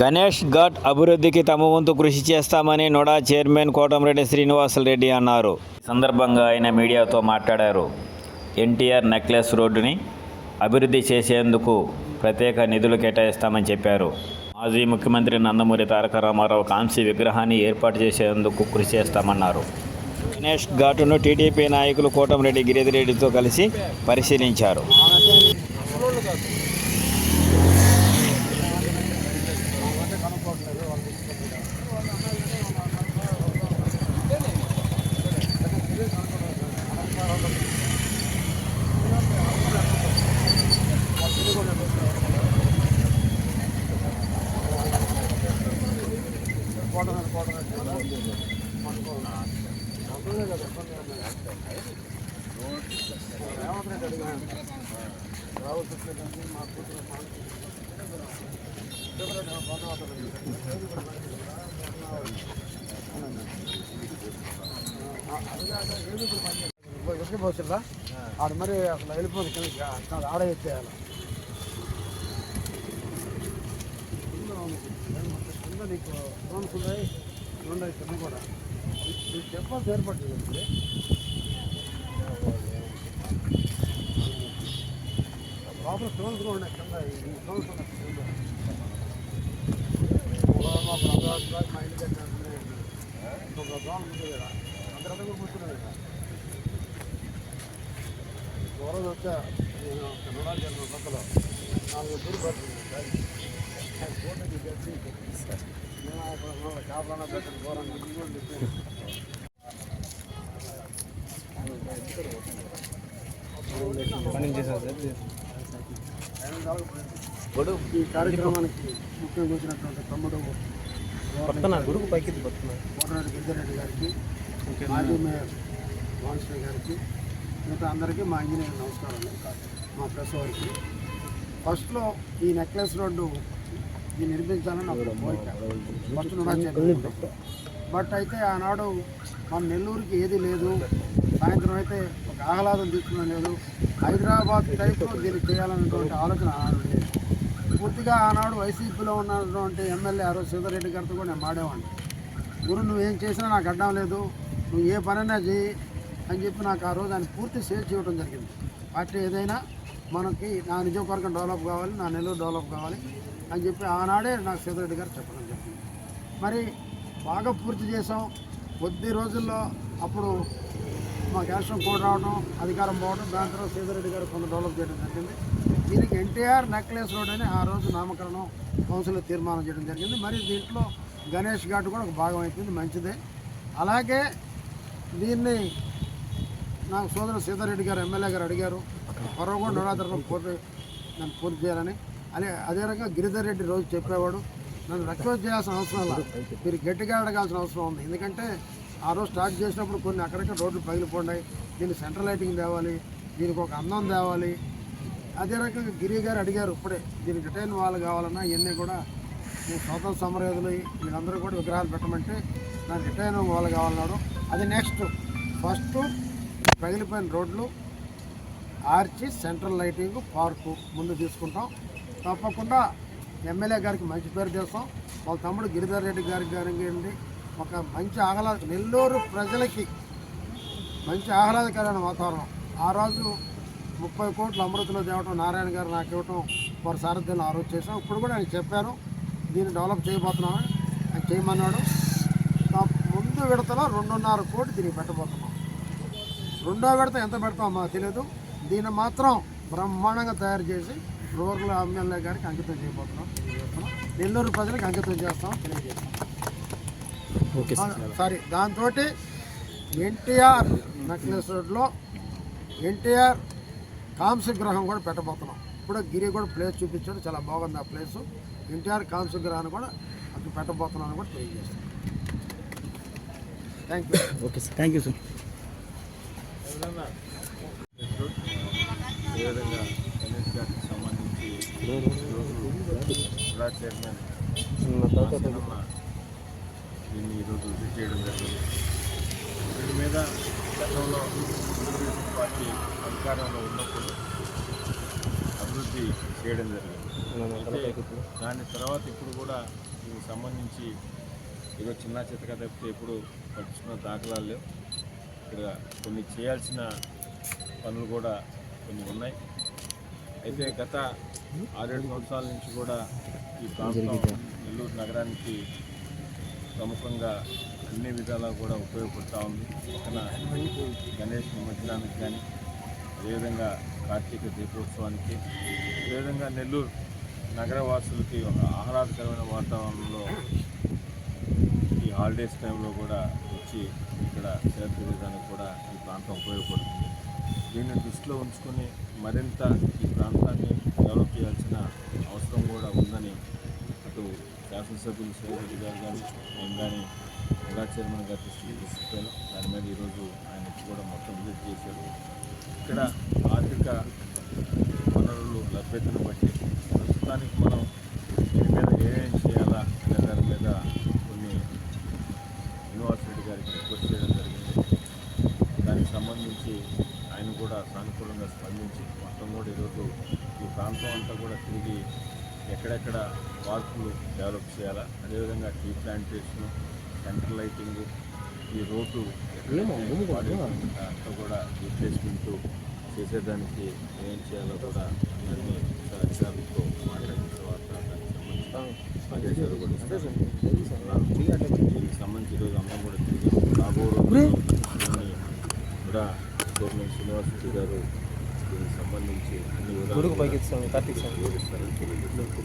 గణేష్ ఘాట్ అభివృద్ధికి తమ వంతు కృషి చేస్తామని నోడా చైర్మన్ కోటమిరెడ్డి శ్రీనివాసరెడ్డి అన్నారు. సందర్భంగా ఆయన మీడియాతో మాట్లాడారు. ఎన్టీఆర్ నెక్లెస్ రోడ్డుని అభివృద్ధి చేసేందుకు ప్రత్యేక నిధులు కేటాయిస్తామని చెప్పారు. మాజీ ముఖ్యమంత్రి నందమూరి తారక రామారావు కాంస్య విగ్రహాన్ని ఏర్పాటు చేసేందుకు కృషి చేస్తామన్నారు. గణేష్ ఘాటును టీడీపీ నాయకులు కోటమిరెడ్డి గిరిధిరెడ్డితో కలిసి పరిశీలించారు. ఎప్పుడు పోసిందా ఆడ మరి అసలు వెళ్ళిపోతుంది కింద అక్కడ ఆడ ఎత్తేయాలి కింద నీకు లోన్స్ ఉన్నాయి రెండు కింద కూడా నీకు ఏర్పడుతుంది లోపల స్టోన్స్ కూడా ఉన్నాయి కింద ఈ స్టోన్స్ మా ఇంటి దగ్గర ఇంకొక దోమ ఉంది కదా అందరూ కూడా కదా దూరం వచ్చా నేను కన్నడ జన్మ పక్కలో నాలుగు దూరం పడుతుంది ఈ కార్యక్రమానికి ముఖ్యంగా వచ్చినటువంటి తమ్ముడు గురుకు పైకి పడుతున్నా కోటరెడ్డి గిరిజరెడ్డి గారికి మాజీ మేయర్ వాన్శ్రీ గారికి మిగతా అందరికీ మా ఇంజనీర్ నమస్కారం మా ప్రెస్ వారికి ఫస్ట్లో ఈ నెక్లెస్ రోడ్డు ఇది నిర్మించాలని ఒక కోరిక. ఫస్ట్ నుండా. బట్ అయితే ఆనాడు మన నెల్లూరుకి ఏది లేదు. సాయంత్రం అయితే ఒక ఆహ్లాదం తీసుకునే లేదు. హైదరాబాద్ టైప్లో దీన్ని చేయాలనేటువంటి ఆలోచన ఆనాడు లేదు. పూర్తిగా ఆనాడు వైసీపీలో ఉన్నటువంటి ఎమ్మెల్యే ఆ రోజు సీతారెడ్డి గారితో కూడా నేను మాడేవాడిని. గురు నువ్వేం చేసినా నాకు అడ్డం లేదు. నువ్వు ఏ పనైనా చేయి అని చెప్పి నాకు ఆ రోజు ఆయన పూర్తి సేల్ చేయడం జరిగింది. పార్టీ ఏదైనా మనకి నా నిజవర్గం డెవలప్ కావాలి నా నెల్లూరు డెవలప్ కావాలి. అని చెప్పి ఆనాడే నాకు సీతారెడ్డి గారు చెప్పడం జరిగింది. మరి బాగా పూర్తి చేసాం కొద్ది రోజుల్లో అప్పుడు మా రాష్ట్రం కోడ్ రావడం అధికారం పోవడం దాని తర్వాత సీతారెడ్డి గారు కొంత డెవలప్ చేయడం జరిగింది. దీనికి ఎన్టీఆర్ నెక్లెస్ రోడ్ అని ఆ రోజు నామకరణం కౌన్సిల్లో తీర్మానం చేయడం జరిగింది. మరి దీంట్లో గణేష్ ఘాట్ కూడా ఒక భాగం అయిపోయింది మంచిదే. అలాగే దీన్ని నాకు సోదరుడు సీతారెడ్డి గారు ఎమ్మెల్యే గారు అడిగారు. పొరవగొండ నవరాత్రులు పూర్తి నన్ను పూర్తి చేయాలని. అదే అదే రకంగా గిరిధర్ రెడ్డి రోజు చెప్పేవాడు నన్ను రిక్వెస్ట్ చేయాల్సిన అవసరం లేదు. మీరు గట్టిగా అడగాల్సిన అవసరం ఉంది. ఎందుకంటే ఆ రోజు స్టార్ట్ చేసినప్పుడు కొన్ని అక్కడక్కడ రోడ్లు పగిలిపోయినాయి. దీన్ని సెంట్రల్ లైటింగ్ తేవాలి దీనికి ఒక అందం తేవాలి. అదే రకంగా గిరి గారు అడిగారు ఇప్పుడే దీనికి రిటైన్ వాళ్ళు కావాలన్నా ఇవన్నీ కూడా ఈ స్వాతంత్ర సమరయోధులు వీళ్ళందరూ కూడా విగ్రహాలు పెట్టమంటే నాకు రిటైన్ వాళ్ళు కావాలన్నాడు. అది నెక్స్ట్ ఫస్ట్ పగిలిపోయిన రోడ్లు ఆర్చి సెంట్రల్ లైటింగ్ పార్కు ముందు తీసుకుంటాం. తప్పకుండా ఎమ్మెల్యే గారికి మంచి పేరు చేస్తాం వాళ్ళ తమ్ముడు గిరిధర్ రెడ్డి గారికి గారికి ఒక మంచి ఆహ్లాద నెల్లూరు ప్రజలకి మంచి ఆహ్లాదకరమైన వాతావరణం. ఆ రోజు ముప్పై కోట్లు అమృతలో తేవటం నారాయణ గారు నాకు ఇవ్వటం వారి సారథ్యంలో ఆ రోజు చేసాం ఇప్పుడు కూడా ఆయన చెప్పాను దీన్ని డెవలప్ చేయబోతున్నామని. ఆయన చేయమన్నాడు. ఆ ముందు విడతలో రెండున్నర కోటి దీనికి పెట్టబోతున్నాం. రెండో విడత ఎంత పెడతామో తెలియదు దీన్ని మాత్రం బ్రహ్మాండంగా తయారు చేసి రూరల్ ఎమ్మెల్యే గారికి అంకితం చేయబోతున్నాం. నెల్లూరు ప్రజలకు అంకితం చేస్తాం. తెలియజేస్తాం సారీ. దాంతో ఎన్టీఆర్ నెక్లెస్ రోడ్లో ఎన్టీఆర్ కాంస్య గ్రహం కూడా పెట్టబోతున్నాం. ఇప్పుడు గిరి కూడా ప్లేస్ చూపించాడు చాలా బాగుంది ఆ ప్లేస్. ఎన్టీఆర్ కాంస్య గ్రహాన్ని కూడా అక్కడ పెట్టబోతున్నాను కూడా తెలియజేస్తాను thank you okay sir. Thank you sir అదేవిధంగా గణేష్ గారికి సంబంధించి జిల్లా చైర్మన్. దీన్ని ఈరోజు విజిట్ చేయడం జరిగింది. వీటి మీద గతంలో తెలుగుదేశం పార్టీ అధికారంలో ఉన్నప్పుడు అభివృద్ధి చేయడం జరిగింది. దాని తర్వాత ఇప్పుడు కూడా దీనికి సంబంధించి ఏదో చిన్న చితక తప్పితే ఎప్పుడు పట్టించుకున్న దాఖలాలు లేవు. ఇక్కడ కొన్ని చేయాల్సిన పనులు కూడా కొన్ని ఉన్నాయి. అయితే గత ఆరేడు సంవత్సరాల నుంచి కూడా ఈ ప్రాంతం నెల్లూరు నగరానికి ప్రముఖంగా అన్ని విధాలా కూడా ఉపయోగపడుతూ ఉంది. పక్కన గణేష్ నిమజ్జనానికి కానీ అదేవిధంగా కార్తీక దీపోత్సవానికి అదేవిధంగా నెల్లూరు నగరవాసులకి ఒక ఆహ్లాదకరమైన వాతావరణంలో ఈ హాలిడేస్ టైంలో కూడా వచ్చి ఇక్కడ తీరడానికి కూడా ఈ ప్రాంతం ఉపయోగపడుతుంది. దీన్ని దృష్టిలో ఉంచుకొని మరింత ఈ ప్రాంతాన్ని డెవలప్ చేయాల్సిన అవసరం కూడా ఉందని అటు సభ్యులు శ్రీరెడ్డి గారు కానీ నేను కానీ మెగా చైర్మన్ గారి దృష్టికి దాని మీద ఈరోజు ఆయన కూడా మొత్తం విజిట్ చేశారు. ఇక్కడ ఆర్థిక వనరులు లభ్యతను బట్టి ప్రస్తుతానికి మనం దీని మీద ఏమేమి చేయాలా అనే దాని మీద కొన్ని యూనివర్సిటీ రెడ్డి గారికి రిక్వెస్ట్ చేయడం జరిగింది. దానికి సంబంధించి ఆయన కూడా సానుకూలంగా స్పందించి మొత్తం కూడా ఈరోజు ఈ ప్రాంతం అంతా కూడా తిరిగి ఎక్కడెక్కడ పార్కులు డెవలప్ చేయాలా? అదేవిధంగా టీ ప్లాంటేషన్ సెంట్రల్ లైటింగ్ ఈ రోడ్డు అంతా కూడా రీప్లేస్మెంట్ చేసేదానికి ఏం చేయాలో కూడా అందరినీ అధికారులతో మాట్లాడిన తర్వాత కూడా ఇస్తాను. దీనికి సంబంధించి ఈరోజు అమ్మ కూడా తిరిగి రాబో రోజుల్లో దీన్ని కూడా గవర్నమెంట్ శ్రీనివాసరెడ్డి గారు దీనికి సంబంధించి అన్ని గురుకు